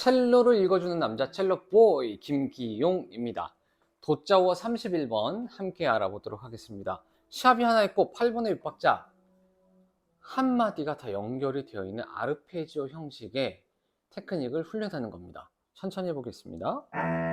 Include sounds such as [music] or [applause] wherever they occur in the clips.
첼로를 읽어주는 남자 첼로 보이 김기용입니다. 도자워 31번 함께 알아보도록 하겠습니다. 시합이 하나 있고 8번의 육박자 한 마디가 다 연결이 되어 있는 아르페지오 형식의 테크닉을 훈련하는 겁니다. 천천히 해보겠습니다.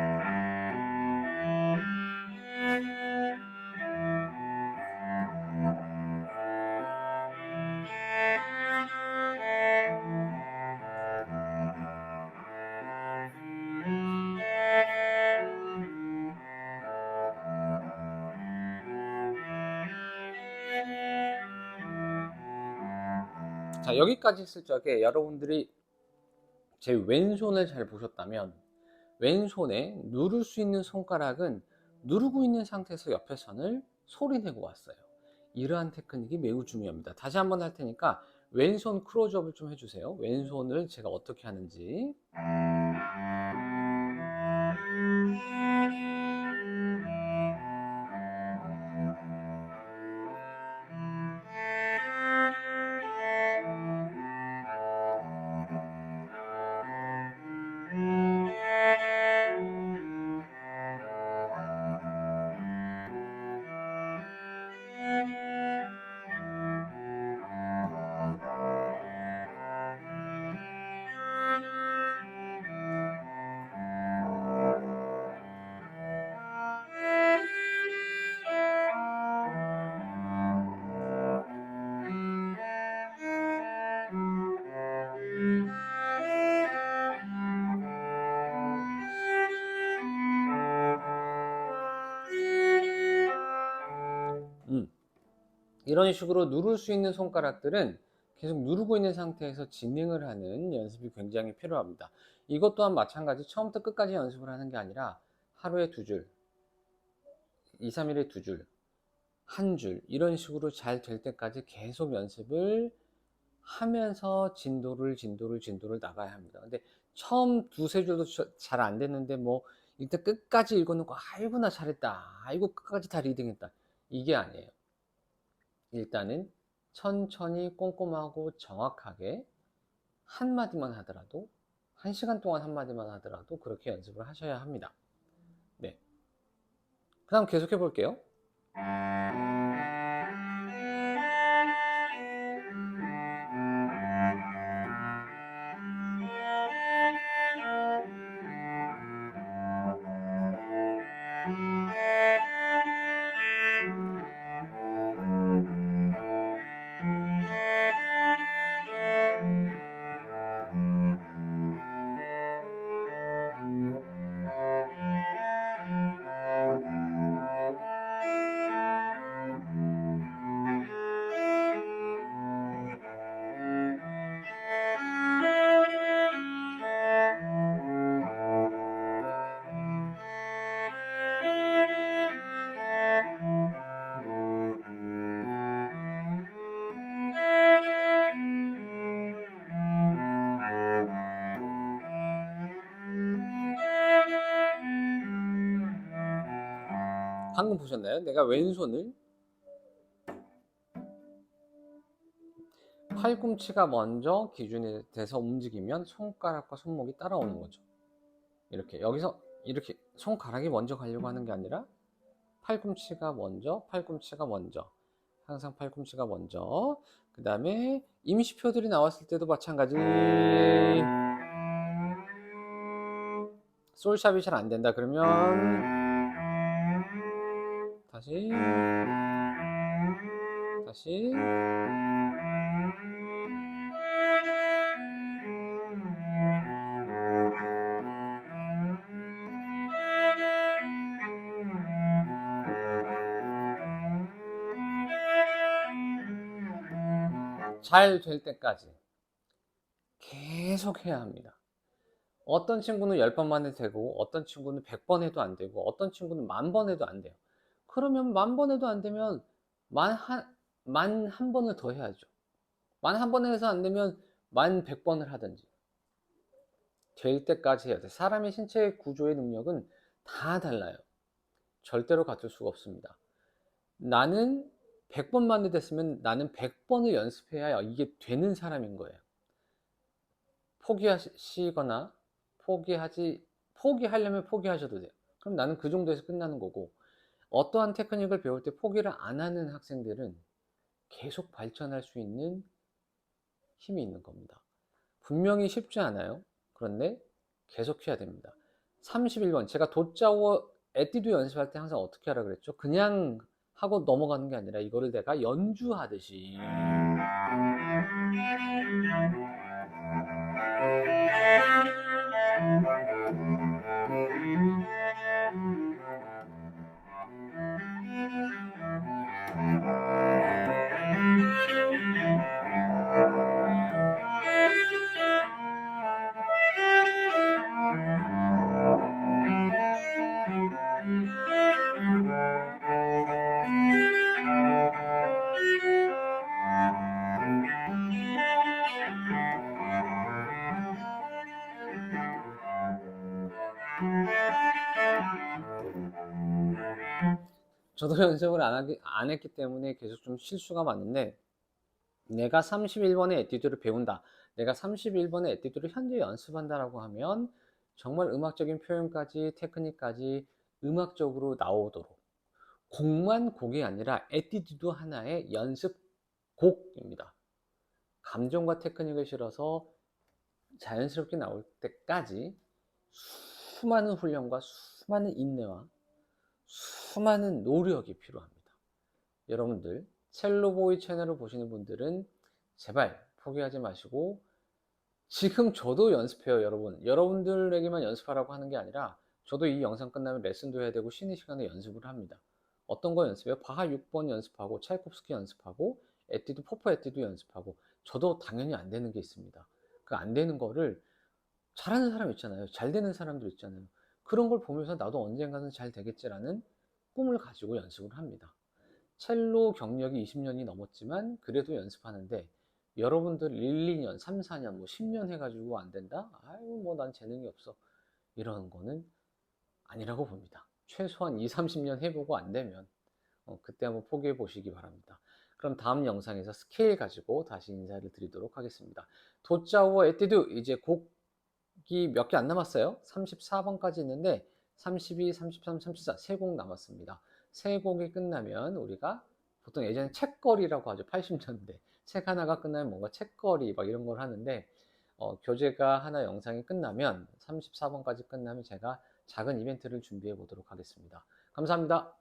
자 여기까지 있을 적에 여러분들이 제 왼손을 잘 보셨다면 왼손에 누를 수 있는 손가락은 누르고 있는 상태에서 옆에 선을 소리내고 왔어요. 이러한 테크닉이 매우 중요합니다. 다시 한번 할 테니까 왼손 크로즈업을 좀 해주세요. 왼손을 제가 어떻게 하는지. 이런 식으로 누를 수 있는 손가락들은 계속 누르고 있는 상태에서 진행을 하는 연습이 굉장히 필요합니다. 이것 또한 마찬가지 처음부터 끝까지 연습을 하는 게 아니라 하루에 두 줄, 2, 3일에 두 줄, 한 줄, 이런 식으로 잘 될 때까지 계속 연습을 하면서 진도를, 진도를, 진도를 나가야 합니다. 근데 처음 두세 줄도 잘 안 됐는데 뭐 일단 끝까지 읽어놓고 아이고 나 잘했다. 아이고 끝까지 다 리딩했다. 이게 아니에요. 일단은 천천히 꼼꼼하고 정확하게 한마디만 하더라도 한 시간 동안 한마디만 하더라도 그렇게 연습을 하셔야 합니다. 네. 그 다음 계속해 볼게요. 방금 보셨나요? 내가 왼손을 팔꿈치가 먼저 기준이 돼서 움직이면 손가락과 손목이 따라오는 거죠. 이렇게 여기서 이렇게 손가락이 먼저 가려고 하는 게 아니라 팔꿈치가 먼저, 팔꿈치가 먼저. 항상 팔꿈치가 먼저. 그 다음에 임시표들이 나왔을 때도 마찬가지. 솔샵이 잘 안 된다 그러면 다시 다시 잘 될 때까지 계속 해야 합니다. 어떤 친구는 10번만 해도 되고 어떤 친구는 100번 해도 안 되고 어떤 친구는 만번 해도 안 돼요. 그러면 만 번 해도 안 되면 만 한, 만 한 번을 더 해야죠. 만 한 번 해서 안 되면 만 백 번을 하든지. 될 때까지 해야 돼. 사람의 신체 구조의 능력은 다 달라요. 절대로 같을 수가 없습니다. 나는 100번만 됐으면 나는 100번을 연습해야 이게 되는 사람인 거예요. 포기하시거나 포기하지 포기하려면 포기하셔도 돼요. 그럼 나는 그 정도에서 끝나는 거고 어떠한 테크닉을 배울 때 포기를 안 하는 학생들은 계속 발전할 수 있는 힘이 있는 겁니다. 분명히 쉽지 않아요. 그런데 계속 해야 됩니다. 31번 제가 도짜워 에뛰드 연습할 때 항상 어떻게 하라 그랬죠? 그냥 하고 넘어가는 게 아니라 이거를 내가 연주하듯이 저도 [laughs] 연습을 안, 하기, 안 했기 때문에 계속 좀 실수가 많은데 내가 31번의 에뛰드를 배운다. 내가 31번의 에뛰드를 현재 연습한다라고 하면 정말 음악적인 표현까지 테크닉까지 음악적으로 나오도록 곡만 곡이 아니라 에뛰드도 하나의 연습곡입니다. 감정과 테크닉을 실어서 자연스럽게 나올 때까지 수많은 훈련과 수많은 인내와 수많은 노력이 필요합니다. 여러분들 첼로보이 채널을 보시는 분들은 제발 포기하지 마시고 지금 저도 연습해요 여러분. 여러분들에게만 연습하라고 하는 게 아니라 저도 이 영상 끝나면 레슨도 해야 되고 쉬는 시간에 연습을 합니다. 어떤 거 연습해요? 바하 6번 연습하고 차이콥스키 연습하고 에뛰드 포퍼 에뛰드 연습하고 저도 당연히 안 되는 게 있습니다. 그 안 되는 거를 잘하는 사람 있잖아요. 잘 되는 사람들 있잖아요 그런 걸 보면서 나도 언젠가는 잘 되겠지라는 꿈을 가지고 연습을 합니다. 첼로 경력이 20년이 넘었지만 그래도 연습하는데 여러분들 1, 2년, 3, 4년, 뭐 10년 해가지고 안 된다? 아유, 뭐 난 재능이 없어. 이런 거는 아니라고 봅니다. 최소한 2, 30년 해보고 안 되면 어, 그때 한번 포기해 보시기 바랍니다. 그럼 다음 영상에서 스케일 가지고 다시 인사를 드리도록 하겠습니다. 도짜워 에뛰드 이제 곡이 몇 개 안 남았어요. 34번까지 있는데 32, 33, 34 세 곡 남았습니다. 세 곡이 끝나면 우리가 보통 예전에 책거리라고 하죠. 80년대 책 하나가 끝나면 뭔가 책거리 막 이런 걸 하는데 어, 교재가 하나 영상이 끝나면 34번까지 끝나면 제가 작은 이벤트를 준비해 보도록 하겠습니다. 감사합니다.